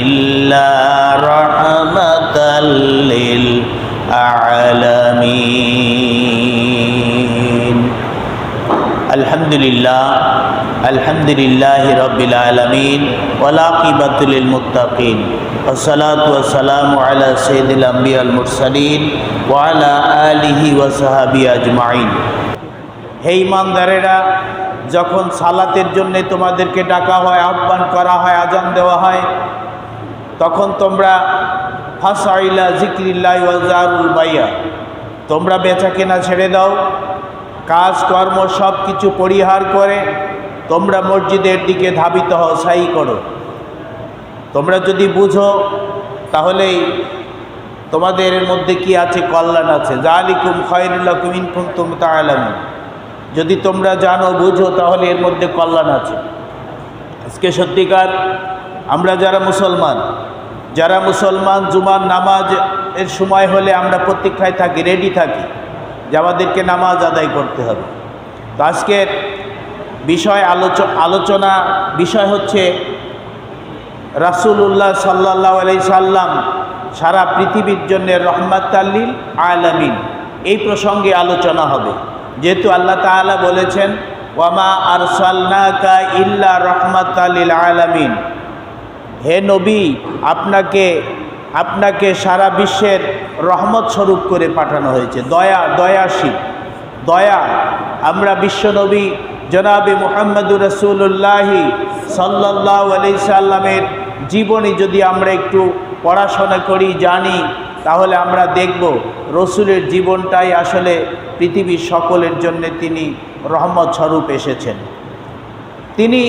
إلا رحمة للعالمين الحمد لله الحمد لله رب العالمين والعاقبة للمتقين والصلاة والسلام على سيد الأنبياء المرسلين وعلى آله وصحبه أجمعين হে ইমানদারেরা যখন সালাতের জন্য তোমাদেরকে ডাকা হয় আহ্বান করা হয় আজান দেওয়া হয় তখন তোমরা, ফাসাইলা জিক্রিল্লাহ ওয়াজারুল বাইয়া তোমরা বেচা কেনা ছেড়ে দাও কাজ কর্ম সব কিছু পরিহার করে তোমরা মসজিদের দিকে ধাবিত হও সাই করো। তোমরা যদি বুঝো তাহলেই তোমাদের মধ্যে কি আছে? কল্যাণ আছে। জালিকুম খয়রুল্লাকুম ইনকুম তুম তালামুন যদি তোমরা জানো, বুঝো, তাহলে এর মধ্যে কল্যাণ আছে। আজকে সত্যিকার আমরা যারা মুসলমান যারা মুসলমান, জুমার নামাজ এর সময় হলে আমরা প্রতীক্ষায় থাকি রেডি থাকি যে আমাদেরকে নামাজ আদায় করতে হবে। তো আজকের বিষয় আলোচ, আলোচনা বিষয় হচ্ছে রাসুল্লাহ সাল্লাহ আলাই সাল্লাম সারা পৃথিবীর জন্য রহমাতাল্লিল আলামিন এই প্রসঙ্গে আলোচনা হবে। যেহেতু আল্লাহ তাআলা বলেছেন ওয়ামা আর আরসালনাকা ইল্লা রহমাতাল্লিল আলামিন। হে নবী, আপনাকে আপনাকে সারা বিশ্বের রহমত স্বরূপ করে পাঠানো হয়েছে। দয়া দয়াশীল দয়া। আমরা বিশ্বনবী জনাবি মোহাম্মদুর রসুল্লাহি সাল্লাহ আলি সাল্লামের জীবনী যদি আমরা একটু পড়াশোনা করি, জানি, তাহলে আমরা দেখব রসুলের জীবনটাই আসলে পৃথিবীর সকলের জন্য তিনি রহমত স্বরূপ এসেছেন। তিনি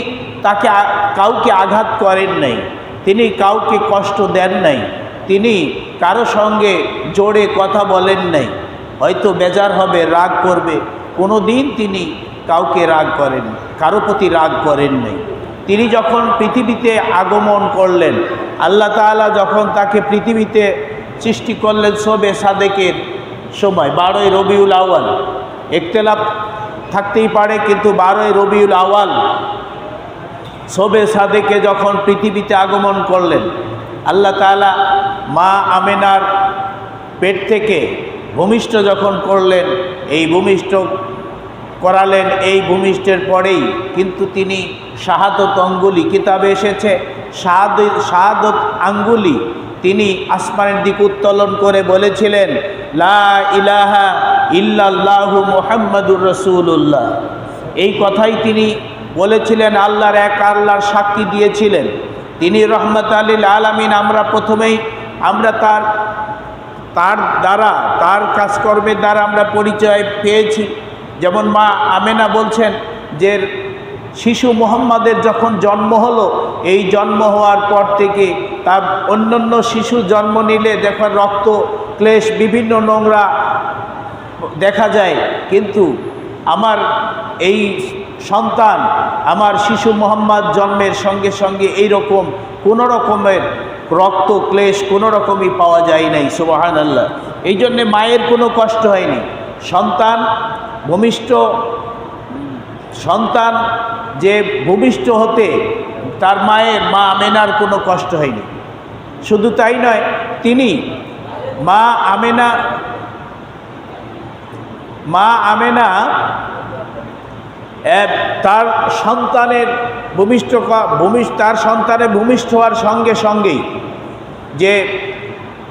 তাকে কাউকে আঘাত করেন নাই। তিনি কাউকে কষ্ট দেন নাই। তিনি কারও সঙ্গে জোরে কথা বলেন নাই। হয়তো বেজার হবে, রাগ করবে। কোনো দিন তিনি কাউকে রাগ করেন, কারও প্রতি রাগ করেন নাই। তিনি যখন পৃথিবীতে আগমন করলেন, আল্লাহ তাআলা যখন তাকে পৃথিবীতে সৃষ্টি করলেন সবে সাদেকের সময়, বারোই রবিউল আওয়াল একতেলাপ থাকতেই পারে, কিন্তু বারোই রবিউল আওয়াল সবে সাদেকে যখন পৃথিবীতে আগমন করলেন, আল্লাহ তাআলা মা আমেনার পেট থেকে ভূমিষ্ঠ যখন করলেন, এই ভূমিষ্ঠ করালেন, এই ভূমিষ্ঠের পরেই কিন্তু তিনি শাহাদত অঙ্গুলি কিতাবে এসেছে, শাহাদ, শাহাদত আঙ্গুলি তিনি আসমানের দিক উত্তোলন করে বলেছিলেন, লা ইলাহা ইল্লাল্লাহু মুহাম্মাদুর রসুল্লাহ এই কথাই তিনি বলেছিলেন, আল্লাহর এক আল্লাহর সাক্ষী দিয়েছিলেন। তিনি রহমত আলীল আলামিন, আমরা প্রথমেই, আমরা তার তার দ্বারা, তার কাজকর্মের দ্বারা আমরা পরিচয় পেয়েছি। যেমন মা আমেনা বলছেন যে, শিশু মোহাম্মদের যখন জন্ম হলো, এই জন্ম হওয়ার পর থেকে তার অন্যান্য শিশু জন্ম নিলে দেখো রক্ত, ক্লেশ, বিভিন্ন নোংরা দেখা যায়। কিন্তু আমার এই সন্তান, আমার শিশু মোহাম্মদ জন্মের সঙ্গে সঙ্গে এই রকম কোনো রকমের রক্ত, ক্লেশ কোনো রকমই পাওয়া যায় নাই সুবাহান আল্লাহ এই জন্যে মায়ের কোনো কষ্ট হয়নি। সন্তান ভূমিষ্ঠ, সন্তান যে ভূমিষ্ঠ হতে তার মায়ের, মা আমেনার কোনো কষ্ট হয়নি। শুধু তাই নয়, তিনি মা আমেনা মা আমেনা তার সন্তানের ভূমিষ্ঠ ভূমিষ্ঠ, তার সন্তানের ভূমিষ্ঠ হওয়ার সঙ্গে সঙ্গেই যে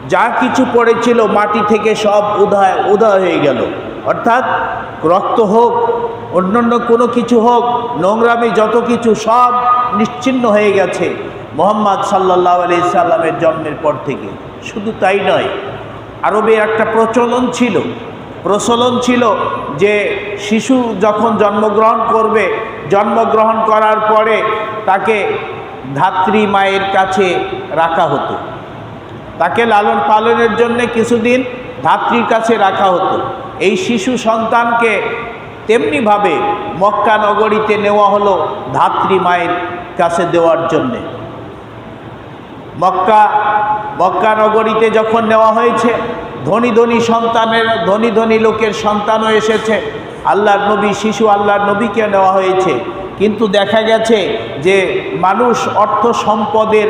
যা কিছু পড়েছিল মাটি থেকে সব উদয় উদয় হয়ে গেল। অর্থাৎ রক্ত হোক, অন্যান্য কোনো কিছু হোক, নোংরামি যত কিছু সব নিশ্চিন্ন হয়ে গেছে মোহাম্মদ সাল্লাহ আলি সাল্লামের জন্মের পর থেকে। শুধু তাই নয় আরবে একটা প্রচলন ছিল। প্রচলন ছিল যে শিশু যখন জন্মগ্রহণ করবে, জন্মগ্রহণ করার পরে তাকে ধাত্রী মায়ের কাছে রাখা হতো। তাকে লালন পালনের জন্য কিছুদিন ধাত্রীর কাছে রাখা হতো। এই শিশু সন্তানকে তেমনিভাবে মক্কা নগরীতে নেওয়া হলো ধাত্রী মায়ের কাছে দেওয়ার জন্যে। মক্কা মক্কা নগরীতে যখন নেওয়া হয়েছে ধনী ধনী সন্তানের, ধনী ধনী লোকের সন্তানও এসেছে। আল্লাহর নবী, শিশু আল্লাহর নবীকে নেওয়া হয়েছে। কিন্তু দেখা গেছে যে মানুষ অর্থ সম্পদের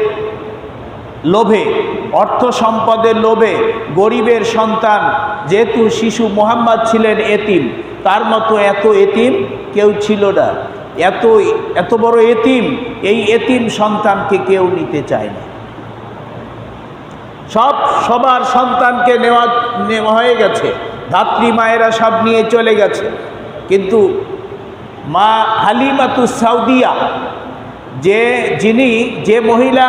লোভে, অর্থ সম্পদের লোভে গরিবের সন্তান, যেহেতু শিশু মোহাম্মদ ছিলেন এতিম, তার মতো এত এতিম কেউ ছিল না। এত এত বড় এতিম, এই এতিম সন্তানকে কেউ নিতে চায় না। সব সবার সন্তানকে নেওয়া নেওয়া হয়ে গেছে। ধাত্রী মায়েরা সব নিয়ে চলে গেছে। কিন্তু মা হালিমাতু সাউদিয়া, যে যিনি, যে মহিলা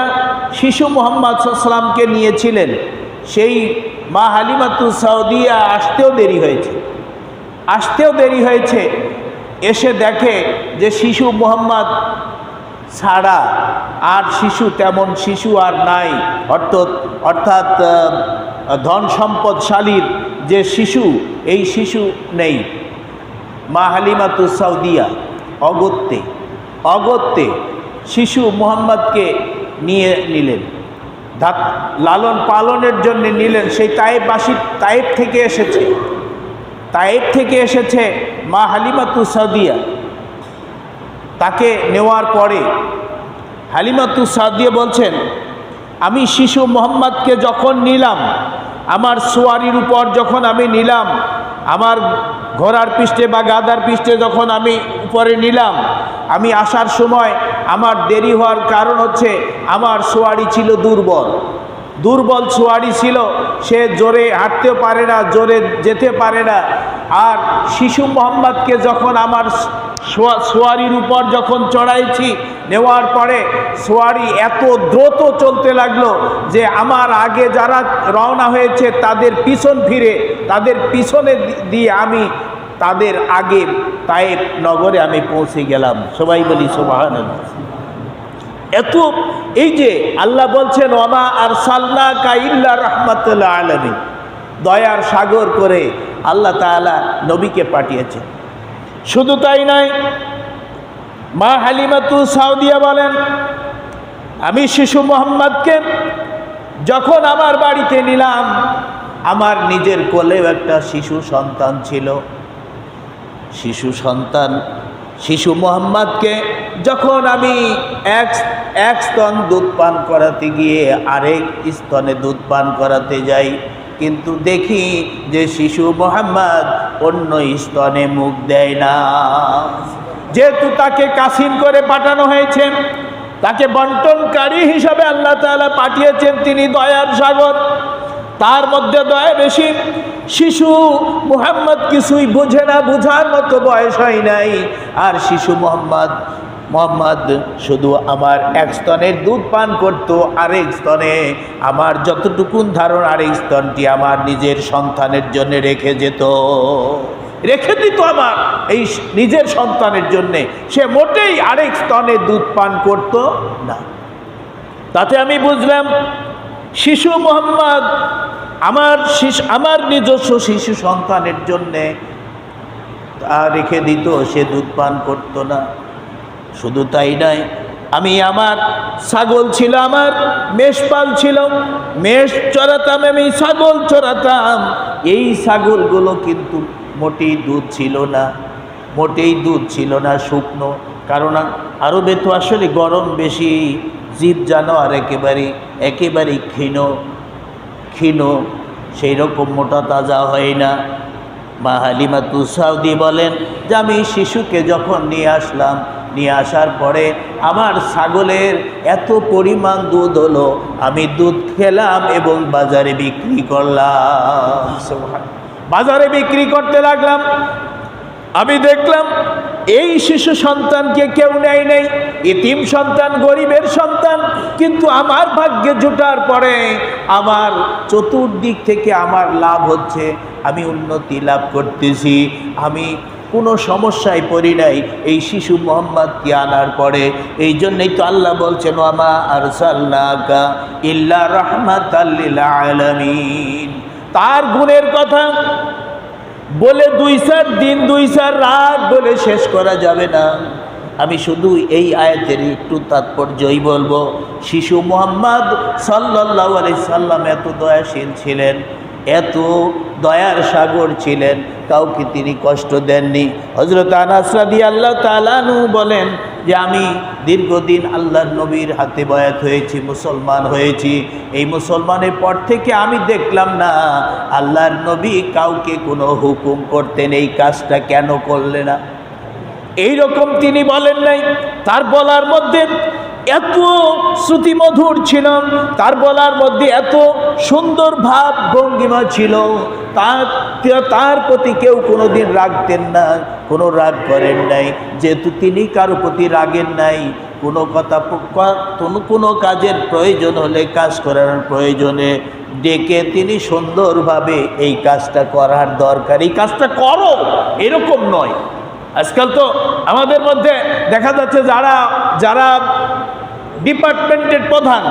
শিশু মোহাম্মদ সাল্লামকে নিয়েছিলেন, সেই মা হালিমাতু সাউদিয়া আসতেও দেরি হয়েছে। আসতেও দেরি হয়েছে। এসে দেখে যে শিশু মোহাম্মদ ছাড়া আর শিশু তেমন শিশু আর নাই। অর্থাৎ অর্থাৎ ধন সম্পদশালীর যে শিশু, এই শিশু নেই। মা হালিমাতু সাউদিয়া, অগত্যে অগত্যে শিশু মোহাম্মদকে নিয়ে নিলেন। ধাত লালন পালনের জন্য নিলেন। সেই তাইবাসী তাইব থেকে এসেছে। তাইব থেকে এসেছে মা হালিমাতু সাউদিয়া। তাকে নেওয়ার পরে হালিমাতু সাদিয়া বলছেন, আমি শিশু মোহাম্মদকে যখন নিলাম, আমার সোয়ারির উপর যখন আমি নিলাম, আমার ঘোড়ার পৃষ্ঠে বা গাদার পৃষ্ঠে যখন আমি উপরে নিলাম, আমি আসার সময় আমার দেরি হওয়ার কারণ হচ্ছে আমার সোয়ারি ছিল দুর্বল। দুর্বল সোয়ারি ছিল, সে জোরে হাঁটতে পারে না, জোরে যেতে পারে না। আর শিশু মোহাম্মদকে যখন আমার সোয়া- সোয়ারির উপর যখন চড়াইছি, নেওয়ার পরে সোয়ারি এত দ্রুত চলতে লাগল যে আমার আগে যারা রওনা হয়েছে, তাদের পিছন ফিরে, তাদের পিছনে দিয়ে আমি তাদের আগে তায়েব নগরে আমি পৌঁছে গেলাম। সবাই বলি সোবাহান এত, এই যে আল্লাহ বলছেন ওমা আর সাল্লা কাইল্লা রহমতুল্লাহ আলমী দয়ার সাগর করে আল্লাহ তাআলা নবীকে পাঠিয়েছেন। শুধু তাই নয়, মা হালিমাতু সাউদিয়া বলেন, আমি শিশু মোহাম্মদকে যখন আমার বাড়িতে নিলাম, আমার নিজের কোলেও একটা শিশু সন্তান ছিল। শিশু সন্তান শিশু মোহাম্মদকে যখন আমি এক এক স্তন দুধ পান করাতে গিয়ে আরেক স্তনে দুধ পান করাতে যাই, কিন্তু দেখি যে শিশু মোহাম্মদ অন্য স্তনে মুখ দেয় না। যেহেতু তাকে কাসিম করে পাঠানো হয়েছে, তাকে বন্টনকারী হিসাবে আল্লাহ তাআলা পাঠিয়েছেন, তিনি দয়ার সাগর। তার মধ্যে দয়া বেশি। শিশু মুহাম্মদ কিছুই বোঝে না, বোঝার মতো বয়স হয় নাই। আর শিশু মোহাম্মদ মোহাম্মদ শুধু আমার এক স্তনের দুধ পান করত, আরেক স্তনে আমার যতটুকুন ধারণ, আরেক স্তনটি আমার নিজের সন্তানের জন্য রেখে যেত। রেখে দিত আমার এই নিজের সন্তানের জন্যে। সে মোটেই আরেক স্তনে দুধ পান করত না। তাতে আমি বুঝলাম, শিশু মোহাম্মদ আমার শিশু, আমার নিজস্ব শিশু সন্তানের জন্যে তা রেখে দিত, সে দুধ পান করতো না। শুধু তাই নয়, আমি আমার ছাগল ছিল আমার মেষপাল ছিল, মেষ চড়াতাম, আমি ছাগল চড়াতাম। এই ছাগলগুলো কিন্তু মোটেই দুধ ছিল না, মোটেই দুধ ছিল না, শুকনো। কারণ আরবে তো আসলে গরম বেশি, জীব জানোয়ার একেবারে একেবারেই ক্ষীণ। ক্ষীণ সেই রকম মোটা তাজা হয় না। মা হালিমা তুসাউদি বলেন, যে আমি শিশুকে যখন নিয়ে আসলাম, নিয়ে আসার পরে আমার ছাগলের এত পরিমাণ দুধ হলো, আমি দুধ খেলাম এবং বাজারে বিক্রি করলাম। বাজারে বিক্রি করতে লাগলাম। আমি দেখলাম এই শিশু সন্তানকে কেউ নেয় নেই, এতিম সন্তান, গরিবের সন্তান। কিন্তু আমার ভাগ্যে জোটার পরে আমার চতুর্দিক থেকে আমার লাভ হচ্ছে, আমি উন্নতি লাভ করতেছি। আমি কোনো সমস্যায় পড়ি নাই, এই শিশু মোহাম্মদকে আনার পরে। এই জন্যই তো আল্লাহ বলছেন আমা আর সাল্লাকা ইল্লা রহমাত আলমিন। তার গুণের কথা বলে দুই চার দিন, দুই সার রাত বলে শেষ করা যাবে না। আমি শুধু এই আয়াতের একটু তাৎপর্যই বলব। শিশু মোহাম্মদ সাল্লাহ আলি সাল্লাম এত দয়াশীল ছিলেন। এত দয়ার সাগর ছিলেন, কাউকে তিনি কষ্ট দেননি। হজরত আনাসরাদি আল্লাহ তালানু বলেন যে, আমি দীর্ঘদিন আল্লাহর নবীর হাতে বয়াত হয়েছি, মুসলমান হয়েছি। এই মুসলমানের পর থেকে আমি দেখলাম না, আল্লাহর নবী কাউকে কোনো হুকুম করতেন, এই কাজটা কেন করলে না? এই রকম তিনি বলেন নাই। তার বলার মধ্যে এত শ্রুতিমধুর ছিল তার বলার মধ্যে এত সুন্দর ভাব ভঙ্গিমা ছিল, তার তার প্রতি কেউ কোনো দিন রাখতেন না, কোনো রাগ করেন নাই, যেহেতু তিনি কারও প্রতি রাগেন নাই, কোনো কথা কোনো কাজের প্রয়োজন হলে, কাজ করার প্রয়োজনে ডেকে তিনি সুন্দরভাবে এই কাজটা করার দরকার। এই কাজটা করো, এরকম নয়। আজকাল তো আমাদের মধ্যে দেখা যাচ্ছে যারা যারা ডিপার্টমেন্টের প্রধান,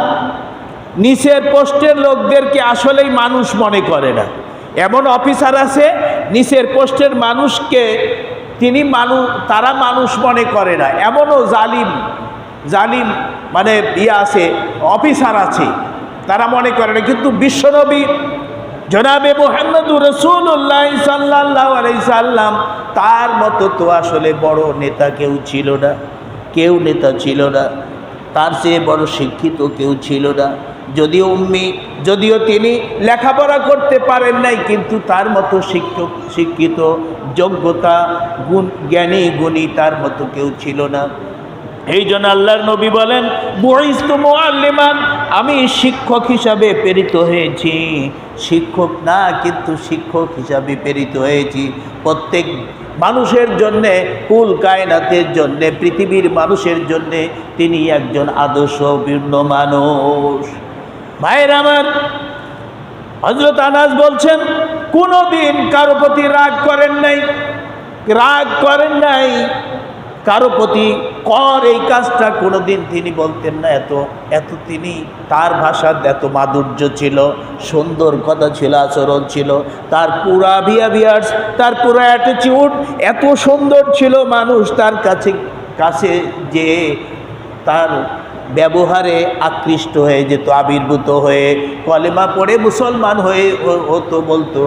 নিচের পোস্টের লোকদেরকে আসলেই মানুষ মনে করে না। এমন অফিসার আছে, নিচের পোস্টের মানুষকে তিনি মানুষ তারা মানুষ মনে করে না। এমনও জালিম জালিম মানে ইয়ে আছে, অফিসার আছে, তারা মনে করে না। কিন্তু বিশ্বনবী জনাবে মোহাম্মদুর রসুল্লাহ সাল্লাহ সাল্লাম, তার মতো তো আসলে বড় নেতা কেউ ছিল না, কেউ নেতা ছিল না। তার চেয়ে বড় শিক্ষিত কেউ ছিল না। যদিও উম্মি, যদিও তিনি লেখাপড়া করতে পারেন নাই, কিন্তু তার মতো শিক্ষক, শিক্ষিত, যোগ্যতা, গুণ, জ্ঞানী, গুণী তার মতো কেউ ছিল না। এই জন্য আল্লাহর নবী বলেন আল্লিমান আমি শিক্ষক হিসাবে প্রেরিত হয়েছি। শিক্ষক না, কিন্তু শিক্ষক হিসাবে প্রেরিত হয়েছি। প্রত্যেক মানুষের জন্যে, কুল কায়নাতের জন্যে, পৃথিবীর মানুষের জন্যে তিনি একজন আদর্শ ভিন্ন মানুষ। ভাইয়ের আমার হজরত আনাজ বলছেন কোনো দিন কারও প্রতি রাগ করেন নাই, রাগ করেন নাই। কারও প্রতি কর এই কাজটা কোনোদিন তিনি বলতেন না, এত এত তিনি, তার ভাষার এত মাধুর্য ছিল, সুন্দর কথা ছিল, আচরণ ছিল, তার পুরা বিয়ার্স তার পুরা অ্যাটিচিউড এত সুন্দর ছিল মানুষ তার কাছে কাছে যে তার ব্যবহারে আকৃষ্ট হয়ে যেত, আবির্ভূত হয়ে, কলেমা পড়ে মুসলমান হয়ে হতো, বলতো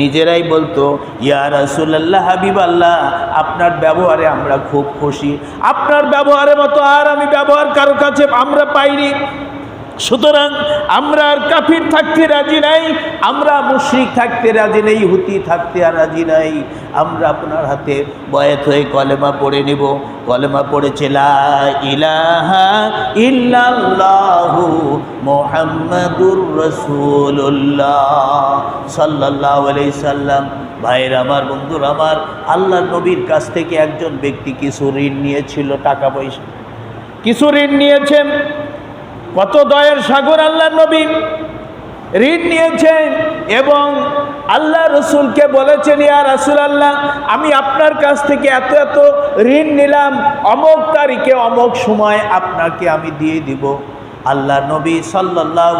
নিজেরাই বলতো, ইয়া রাসুল্লাহ হাবিব আল্লাহ আপনার ব্যবহারে আমরা খুব খুশি। আপনার ব্যবহারের মতো আর আমি ব্যবহার কারও কাছে আমরা পাইনি। সুতরাং আমরা আর কাফির থাকতে রাজি নাই, আমরা মুশ্রিক থাকতে রাজি নেই, হুতি থাকতে আর রাজি নাই। আমরা আপনার হাতে বয়াত হয়ে কলেমা পড়ে নেব। কলেমা পড়েছে ইলাহা ইল্লাল্লাহু মোহাম্মদুর রসুল্লাহ সাল্লাহ সাল্লাম। ভাইয়ের আমার, বন্ধুর আমার আল্লাহ নবীর কাছ থেকে একজন ব্যক্তি কিছু ঋণ নিয়েছিল, টাকা পয়সা। কিছু ঋণ নিয়েছেন। কত দয়ের সাগর আল্লাহ নবী ঋণ নিয়েছেন এবং আল্লাহ রসুলকে বলেছেন ইয়ার রাসুল আল্লাহ আমি আপনার কাছ থেকে এত এত ঋণ নিলাম, অমক তারিখে অমক সময় আপনাকে আমি দিয়ে দিব। আল্লাহ নবী সাল্লাহ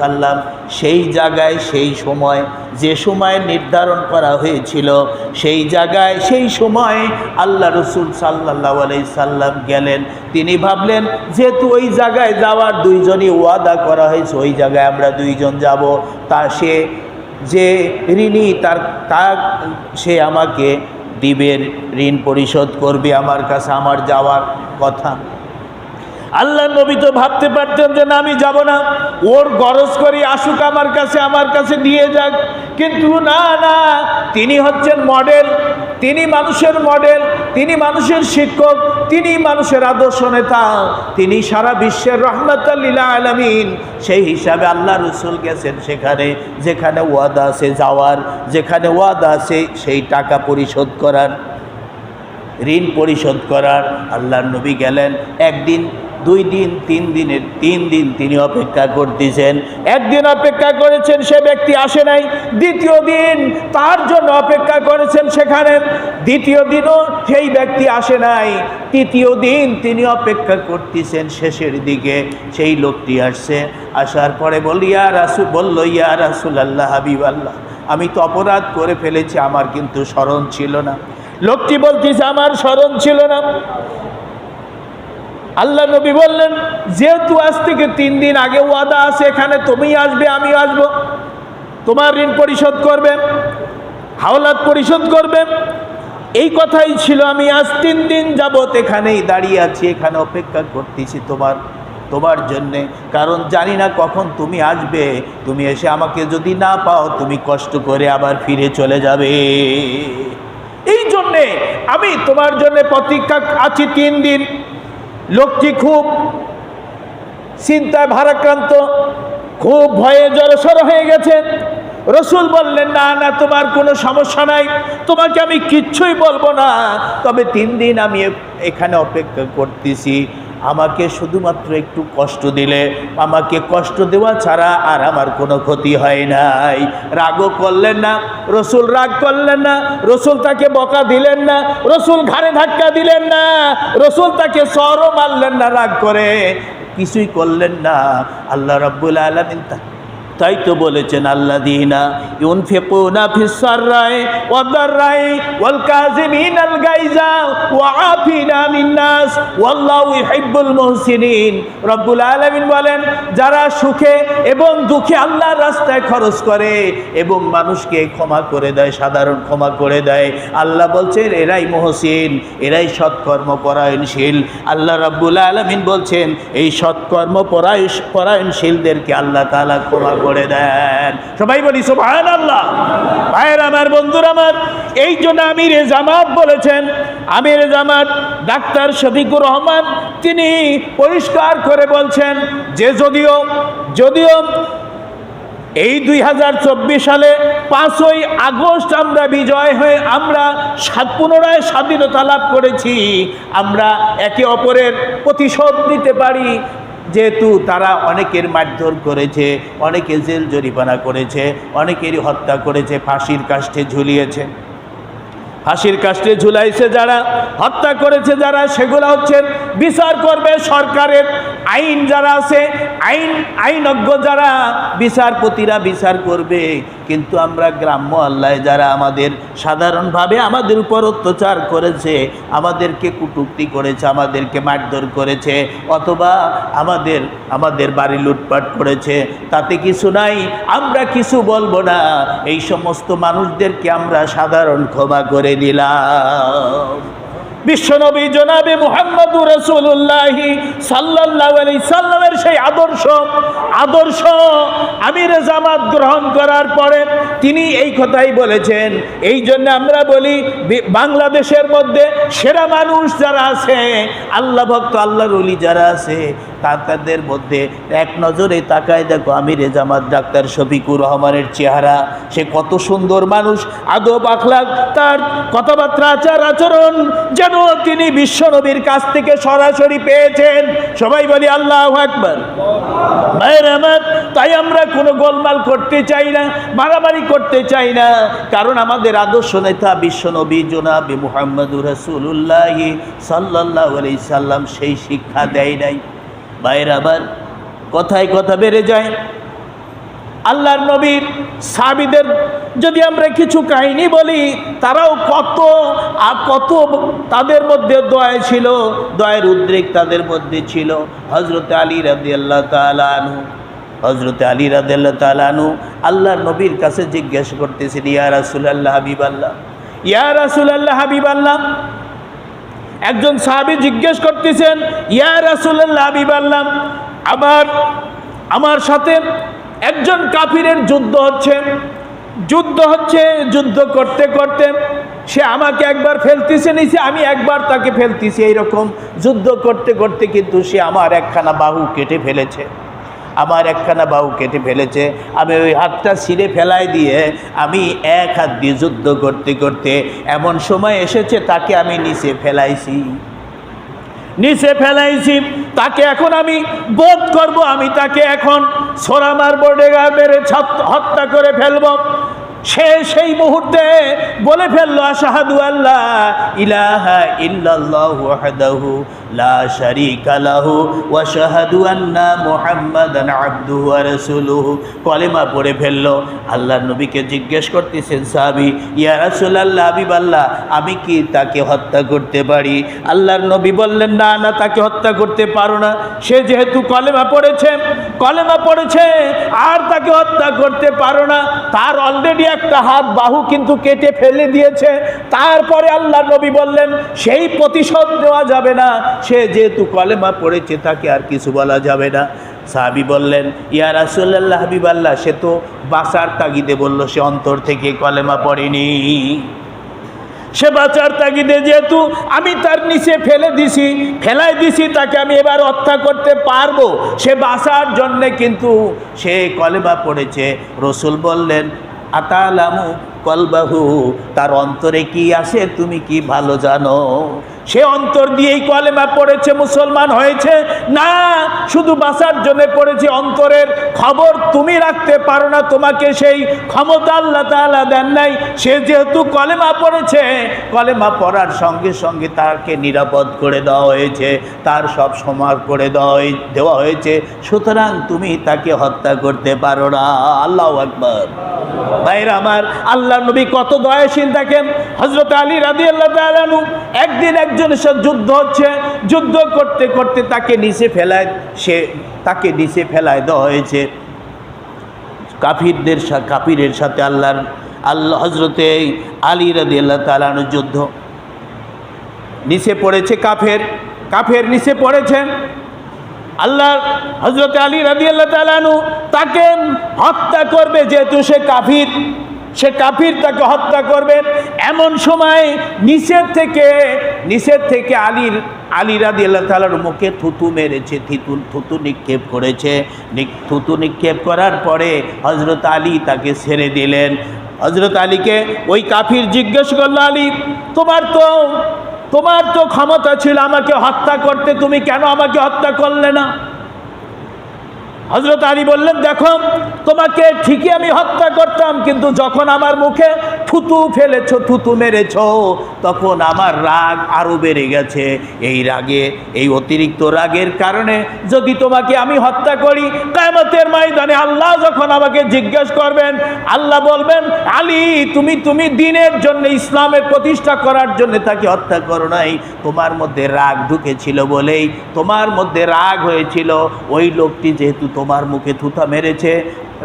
সাল্লাম সেই জায়গায় সেই সময় যে সময় নির্ধারণ করা হয়েছিল, সেই জায়গায় সেই সময় আল্লাহ রসুল সাল্লাহ সাল্লাম গেলেন। তিনি ভাবলেন, যেহেতু ওই জায়গায় যাওয়ার দুইজনই ওয়াদা করা হয়েছে, ওই জায়গায় আমরা দুইজন যাব। তা সে, যে ঋণী তার, তা সে আমাকে দিবের ঋণ পরিশোধ করবে আমার কাছে, আমার যাওয়ার কথা। আল্লাহ নবী তো ভাবতে পারতেন যে না, আমি যাব না। ওর গরজ করি, আসুক আমার কাছে আমার কাছে দিয়ে যাক। কিন্তু না না, তিনি হচ্ছেন মডেল তিনি মানুষের মডেল তিনি মানুষের শিক্ষক, তিনি মানুষের আদর্শ নেতা, তিনি সারা বিশ্বের রহমতাল্লিলা আলমিন। সেই হিসাবে আল্লাহ রসুল গেছেন সেখানে, যেখানে ওয়াদা আছে যাওয়ার, যেখানে ওয়াদা আছে সেই টাকা পরিশোধ করার, ঋণ পরিশোধ করার। আল্লাহর নবী গেলেন, একদিন দুই দিন, তিন দিনের, তিন দিন তিনি অপেক্ষা করতেছেন। একদিন অপেক্ষা করেছেন, সে ব্যক্তি আসে নাই। দ্বিতীয় দিন তার জন্য অপেক্ষা করেছেন সেখানে। দ্বিতীয় দিনও সেই ব্যক্তি আসে নাই। তৃতীয় দিন তিনি অপেক্ষা করতেছেন শেষের দিকে। সেই লোকটি আসছে। আসার পরে বলি ইয়া রাসুল বলল, ইয়া রাসুল আল্লাহ হাবিব আল্লাহ আমি তো অপরাধ করে ফেলেছি, আমার কিন্তু স্মরণ ছিল না। লোকটি বলতেছে, আমার স্মরণ ছিল না। আল্লাহ নবী বললেন, যেহেতু আজ থেকে তিন দিন আগে ওয়াদা আছে, এখানে তুমি আসবে, আমি আসব। তোমার ঋণ পরিশোধ করবে, হাওলাত পরিশোধ করবে। এই কথাই ছিল, আমি আজ তিন দিন যাবত এখানেই দাঁড়িয়ে আছি, এখানে অপেক্ষা করতেছি তোমার তোমার জন্যে। কারণ জানি না কখন তুমি আসবে, তুমি এসে আমাকে যদি না পাও, তুমি কষ্ট করে আবার ফিরে চলে যাবে। এই জন্যে আমি তোমার জন্য প্রতীক্ষা আছি তিন দিন। লোকটি খুব চিন্তায় ভারাক্রান্ত, খুব ভয়ে জলসর হয়ে গেছে। রসুল বললেন, না না, তোমার কোনো সমস্যা নাই, তোমাকে আমি কিচ্ছুই বলব না। তবে তিন দিন আমি এখানে অপেক্ষা করতেছি। আমাকে শুধুমাত্র একটু কষ্ট দিলে, আমাকে কষ্ট দেওয়া ছাড়া আর আমার কোনো ক্ষতি হয় নাই। রাগও করলেন না, রসুল রাগ করলেন না, রসুল তাকে বকা দিলেন না, রসুল ঘাড়ে ধাক্কা দিলেন না, রসুল তাকে সরও মারলেন না, রাগ করে। কিছুই করলেন না। আল্লাহ রব্বুল আলমিন তাই তো বলেছেন আল্লাহ দিনা রায় ওয়াদার রায় আল গাইজা ওয়া রব্বুল আলামিন বলেন, যারা সুখে এবং দুঃখে আল্লাহর রাস্তায় খরচ করে এবং মানুষকে ক্ষমা করে দেয়, সাধারণ ক্ষমা করে দেয়, আল্লাহ বলছেন, এরাই মহসিন, এরাই সৎকর্ম পরায়ণশীল। আল্লাহ রব্বুল আলমিন বলছেন, এই সৎকর্ম পরায়ণ পরায়ণশীলদেরকে আল্লাহ তাআলা ক্ষমা করে দেন। সবাই বলি সুবহান আল্লাহ ভাইয়ের আমার, বন্ধুর আমার, এই জন্য আমির জামাত বলেছেন, আমির জামাত, ডাক্তার শফিকুর রহমান, তিনি পরিষ্কার করে বলছেন যে যদিও যদিও এই দুই হাজার চব্বিশ সালে পাঁচই আগস্ট আমরা বিজয় হয়ে আমরা পুনরায় স্বাধীনতা লাভ করেছি, আমরা একে অপরের প্রতিশোধ নিতে পারি যেহেতু তারা অনেকের মারধর করেছে অনেকে জেল জরিমানা করেছে, অনেকেরই হত্যা করেছে, ফাঁসির কাষ্ঠে ঝুলিয়েছে। ফাঁসির কাষ্ঠে ঝুলাইছে যারা, হত্যা করেছে যারা, সেগুলো হচ্ছে বিচার করবে সরকারের আইন যারা আছে আইন, আইনজ্ঞ যারা, বিচারপতিরা বিচার করবে। কিন্তু আমরা গ্রাম্য আল্লায় যারা আমাদের সাধারণভাবে আমাদের উপর অত্যাচার করেছে, আমাদেরকে কুটুক্তি করেছে, আমাদেরকে মারধর করেছে, অথবা আমাদের আমাদের বাড়ি লুটপাট করেছে, তাতে কিছু নাই, আমরা কিছু বলব না। এই সমস্ত মানুষদেরকে আমরা সাধারণ ক্ষমা করে দিলাম। বিশ্বনবী জনাবে মুহাম্মদুর রসুল্লাহি সাল্লাল্লাহু আলাইহি সাল্লামের সেই আদর্শ আদর্শ আমির জামাত গ্রহণ করার পরে তিনি এই কথাই বলেছেন। এই জন্য আমরা বলি বাংলাদেশের মধ্যে সেরা মানুষ যারা আছে, আল্লাহ ভক্ত, আল্লাহর যারা আছে তা তাদের মধ্যে এক নজরে তাকায় দেখো আমির জামাত ডাক্তার শফিকুর রহমানের চেহারা। সে কত সুন্দর মানুষ, আদব আখলাক, তার কথাবার্তা, আচার আচরণ যেন তিনি বিশ্বনবীর কাছ থেকে সরাসরি পেয়েছেন। সবাই বলি, আল্লাহ একবার ভাইয়ের আমার তাই আমরা কোনো গোলমাল করতে চাই না, মারামারি করতে চাই না। কারণ আমাদের আদর্শ নেতা বিশ্বনবী জোনাবি মুহাম্মদুর রসুল্লাহ সাল্লাহ আলি সাল্লাম সেই শিক্ষা দেয় নাই। ভাইয়ের আবার কথায় কথা বেড়ে যায়। আল্লাহর নবীর সাবিদের যদি আমরা কিছু কাহিনী বলি, তারাও কত আর কত তাদের মধ্যে দয়া ছিল, দয়ের উদ্রেক তাদের মধ্যে ছিল। হজরত আলী রাদি আল্লাহ তালু হজরত আলী রাদি আল্লাহ তালু আল্লাহর নবীর কাছে জিজ্ঞেস করতেছেন, ইয়া রাসুল আল্লাহ হাবিব আল্লাহ ইয়া রাসুল আল্লাহ হাবিব আল্লাহ একজন সাহাবী জিজ্ঞেস করতেছেন, ইয়া রাসুল্লাহ হাবিব আল্লাহ আমার আমার সাথে একজন কাফিরের যুদ্ধ হচ্ছে। যুদ্ধ হচ্ছে, যুদ্ধ করতে করতে সে আমাকে একবার ফেলতেছে নিছে আমি একবার তাকে ফেলতেছি, এইরকম যুদ্ধ করতে করতে কিন্তু সে আমার একখানা বাহু কেটে ফেলেছে। আমার একখানা বাহু কেটে ফেলেছে। আমি ওই হাতটা ছিঁড়ে ফেলাই দিয়ে আমি এক হাত দিয়ে যুদ্ধ করতে করতে এমন সময় এসেছে, তাকে আমি নিচে ফেলাইছি। নিচে ফেলাইছি, তাকে এখন আমি বোধ করব, আমি তাকে এখন সোরামার বোর্ডে মেরে হত্যা করে ফেলব। সে সেই মুহূর্তে বলে ফেলল, আশাহাদু আল্লাহ ইলাহা লা কলেমা পড়ে ফেলল। আল্লাহর নবীকে জিজ্ঞেস করতেছেন, সাহাবী, ইয়া আমি কি তাকে হত্যা করতে পারি? আল্লাহর নবী বললেন, না না, তাকে হত্যা করতে পারো না। সে যেহেতু কলেমা পড়েছে কলেমা পড়েছে, আর তাকে হত্যা করতে পারো না। তার অলরেডি একটা হাত বাহু কিন্তু কেটে ফেলে দিয়েছে। তারপরে আল্লাহ নবী বললেন, সেই প্রতিশোধ দেওয়া যাবে না। সে যেহেতু কলেমা পড়েছে, তাকে আর কিছু বলা যাবে না। সাহাবি বললেন, ইয়া রাসুল্লাহ হাবিব আল্লাহ সে তো বাসার তাগিদে বলল, সে অন্তর থেকে কলেমা পড়েনি। সে বাঁচার তাগিদে যেহেতু আমি তার নিচে ফেলে দিছি, ফেলাই দিছি, তাকে আমি এবার হত্যা করতে পারব। সে বাঁচার জন্যে কিন্তু সে কলেমা পড়েছে। রসুল বললেন atalamu. কলবাহু, তার অন্তরে কি আছে তুমি কি ভালো জানো? সে অন্তর দিয়েই কলেমা পড়েছে, মুসলমান হয়েছে। না, শুধু বাঁচার জন্য পড়েছে অন্তরের খবর তুমি রাখতে পারো না, তোমাকে সেই ক্ষমতা আল্লাহ তাআলা দেন নাই। সে যেহেতু কলেমা পড়েছে, কলেমা পড়ার সঙ্গে সঙ্গে তাকে নিরাপদ করে দেওয়া হয়েছে, তার সব সমাজ করে দেওয়া দেওয়া হয়েছে। সুতরাং তুমি তাকে হত্যা করতে পারো না। আল্লাহ আকবর। ভাইরা আমার, আল্লাহ নবী কত দয়াশীল দেখেন। হজরত আলী রাজি আল্লাহ তালু একদিন একজনের সাথে যুদ্ধ হচ্ছে। যুদ্ধ করতে করতে তাকে নিচে ফেলায়, সে তাকে নিচে ফেলায় দেওয়া হয়েছে। কাফিরদের কাফিরের সাথে আল্লাহর, আল্লাহ হজরতে আলী রাদি আল্লাহ তালানুর যুদ্ধ। নিচে পড়েছে কাফের কাফের নিচে পড়েছেন আল্লাহ হজরত আলী রাজি আল্লাহ তালানু তাকে হত্যা করবে যেহেতু সে কাফির। সে কাফির তাকে হত্যা করবে। এমন সময় নিচের থেকে নিচের থেকে আলীর, আলী রাদি আল্লাহ তালার মুখে থুতু মেরেছে, থিতু, থুতু নিক্ষেপ করেছে। থুতু নিক্ষেপ করার পরে হজরত আলী তাকে ছেড়ে দিলেন। হজরত আলীকে ওই কাফির জিজ্ঞেস করল, আলী, তোমার তো তোমার তো ক্ষমতা ছিল আমাকে হত্যা করতে, তুমি কেন আমাকে হত্যা করলে না? হজরত আলী বললেন, দেখো, তোমাকে ঠিকই আমি হত্যা করতাম, কিন্তু যখন আমার মুখে থুতু ফেলেছ, থুতু মেরেছ, তখন আমার রাগ আরও বেড়ে গেছে। এই রাগে, এই অতিরিক্ত রাগের কারণে যদি তোমাকে আমি হত্যা করি, কায়মতের ময়দানে আল্লাহ যখন আমাকে জিজ্ঞেস করবেন, আল্লাহ বলবেন, আলী, তুমি তুমি দিনের জন্য ইসলামের প্রতিষ্ঠা করার জন্য তাকে হত্যা করো নাই। তোমার মধ্যে রাগ ঢুকেছিল বলেই, তোমার মধ্যে রাগ হয়েছিল। ওই লোকটি যেহেতু তোমার মুখে থুথা মেরেছে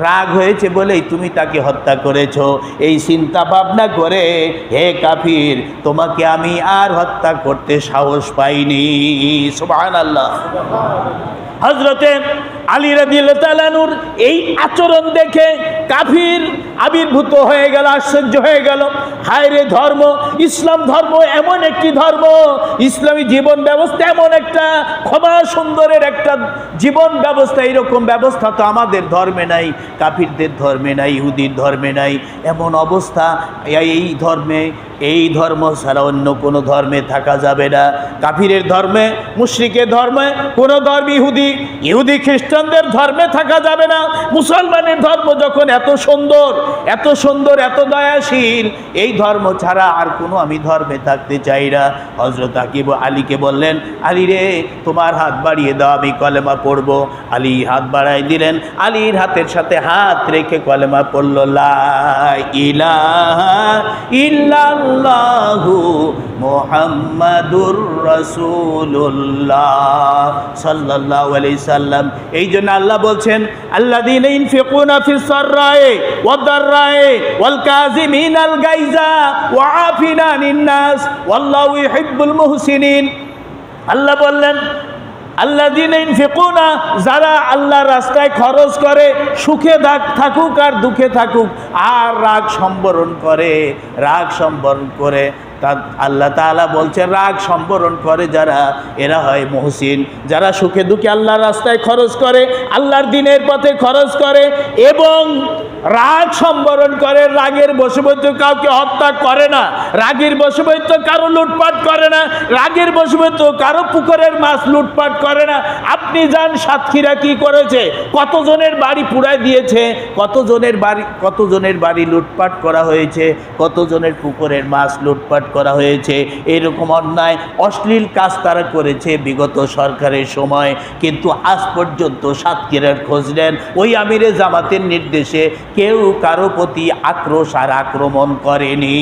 রাগ হয়েছে বলেই তুমি তাকে হত্যা করেছ। এই চিন্তা ভাবনা করে, হে কাফির, তোমাকে আমি আর হত্যা করতে সাহস পাইনি। সুবহান আল্লাহ হজরতে আলী রাদিয়াল্লাহুর এই আচরণ দেখে কাফির আবির্ভূত হয়ে গেল, আশ্চর্য হয়ে গেল। হায় রে ধর্ম, ইসলাম ধর্ম এমন একটি ধর্ম, ইসলামী জীবন ব্যবস্থা এমন একটা ক্ষমা সুন্দরের একটা জীবন ব্যবস্থা, এরকম ব্যবস্থা তো আমাদের ধর্মে নাই। কাফিরদের ধর্মে নাই ইহুদির ধর্মে নাই এমন অবস্থা এই ধর্মে এই ধর্ম ছাড়া অন্য কোনো ধর্মে থাকা যাবে না। কাফিরের ধর্মে, মুশরিকের ধর্মে, কোনো ধর্ম ইহুদি ইহুদি খ্রিস্টানদের ধর্মে থাকা যাবে না। মুসলমানের ধর্ম যখন এত সুন্দর এত সুন্দর, এত দয়াশীল, এই ধর্ম ছাড়া আর কোনো আমি ধর্মে থাকতে চাই না। হজরত আকিব আলীকে বললেন, আলী রে, তোমার হাত বাড়িয়ে দাও, আমি কলেমা পড়ব। আলী হাত বাড়াই দিলেন, আলীর হাতের সাথে হাত রেখে কলেমা পড়ল, লা ইলা ইল্লাল্লাহু। মুহাম্মাদুর রাসূলুল্লাহ সাল্লাল্লাহু আলাইহি সাল্লাম। এই জন্য আল্লাহ বলছেন, আল্লাযীনা ইনফিকুনা ফিস সাররায়ে ওয়াদ দাররায়ে ওয়াল কাযিমিনাল গায়জা ওয়া আফিনা আনিন নাস। ওয়াল্লাহু ইউহিব্বুল মুহসিনিন। আল্লাহ বললেন আল্লাহ দিন ফেকুনা যারা আল্লাহ রাস্তায় খরচ করে, সুখে দাগ থাকুক আর দুঃখে থাকুক, আর রাগ সম্বরণ করে, রাগ সম্বরণ করে তা আল্লাহ তাআলা বলছেন রাগ সম্বরণ করে যারা, এরা হয় মহসিন। যারা সুখে দুঃখে আল্লাহর রাস্তায় খরচ করে, আল্লাহর দিনের পথে খরচ করে এবং রাগ সম্বরণ করে, রাগের বশবর্ত কাউকে হত্যা করে না, রাগের বশবর্ত কারও লুটপাট করে না, রাগের বশবর্ত কারও পুকুরের মাছ লুটপাট করে না। আপনি যান, সাতক্ষীরা কি করেছে? কতজনের বাড়ি পুড়ায় দিয়েছে? কতজনের বাড়ি কতজনের বাড়ি লুটপাট করা হয়েছে? কতজনের পুকুরের মাছ লুটপাট করা হয়েছে। এরকম অন্যায়, অশ্লীল কাজ তারা করেছে বিগত সরকারের সময়। কিন্তু আজ পর্যন্ত সাতক্ষীরার খোঁজ নেন ওই আমিরে জামাতের নির্দেশে কেউ কারও প্রতি আক্রোশ আর আক্রমণ করেনি।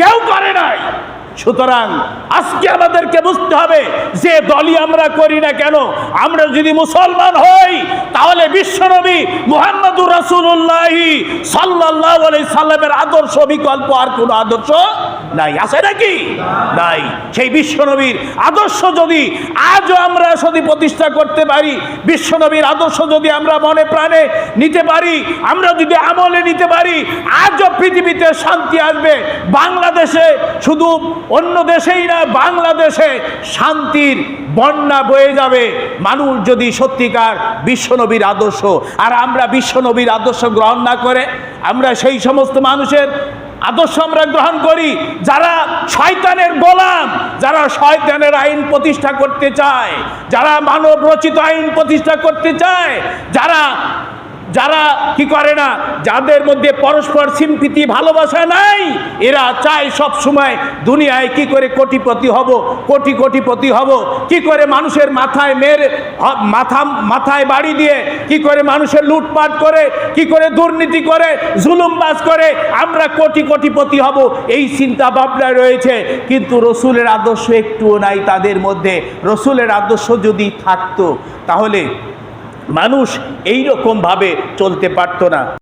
কেউ করে নাই। সুতরাং আজকে আমাদেরকে বুঝতে হবে যে দলই আমরা করি না কেন? আমরা যদি মুসলমান হই, তাহলে বিশ্বনবী মুহাম্মদুর রাসূলুল্লাহি সাল্লাল্লাহু আলাইহি সাল্লামের আদর্শ বিকল্প আর কোনো আদর্শ নাই। আছে নাকি? নাই। সেই বিশ্বনবীর আদর্শ যদি আজও আমরা যদি প্রতিষ্ঠা করতে পারি, বিশ্বনবীর আদর্শ যদি আমরা মনে প্রাণে নিতে পারি, আমরা যদি আমলে নিতে পারি, আজও পৃথিবীতে শান্তি আসবে। বাংলাদেশে শুধু অন্য দেশেই না, বাংলাদেশে শান্তির বন্যা বয়ে যাবে। মানুষ যদি সত্যিকার বিশ্বনবীর আদর্শ, আর আমরা বিশ্বনবীর আদর্শ গ্রহণ না করে, আমরা সেই সমস্ত মানুষের আদর্শ আমরা গ্রহণ করি, যারা শয়তানের গোলাম, যারা শয়তানের আইন প্রতিষ্ঠা করতে চায়, যারা মানব রচিত আইন প্রতিষ্ঠা করতে চায়, যারা যারা কি করে না, যাদের মধ্যে পরস্পর সিম্পিতি ভালোবাসা নাই, এরা চায় সব সময় দুনিয়ায় কি করে কোটিপতি হব, কোটি কোটিপতি হব, কি করে মানুষের মাথায় মেরে মাথা, মাথায় বাড়ি দিয়ে কি করে মানুষের লুটপাট করে, কি করে দুর্নীতি করে, জুলুমবাজ করে, আমরা কোটি কোটিপতি হব, এই চিন্তা ভাবনা রয়েছে। কিন্তু রসুলের আদর্শ একটুও নাই তাদের মধ্যে। রসুলের আদর্শ যদি থাকতো, তাহলে মানুষ এই রকমভাবে চলতে পারতো না।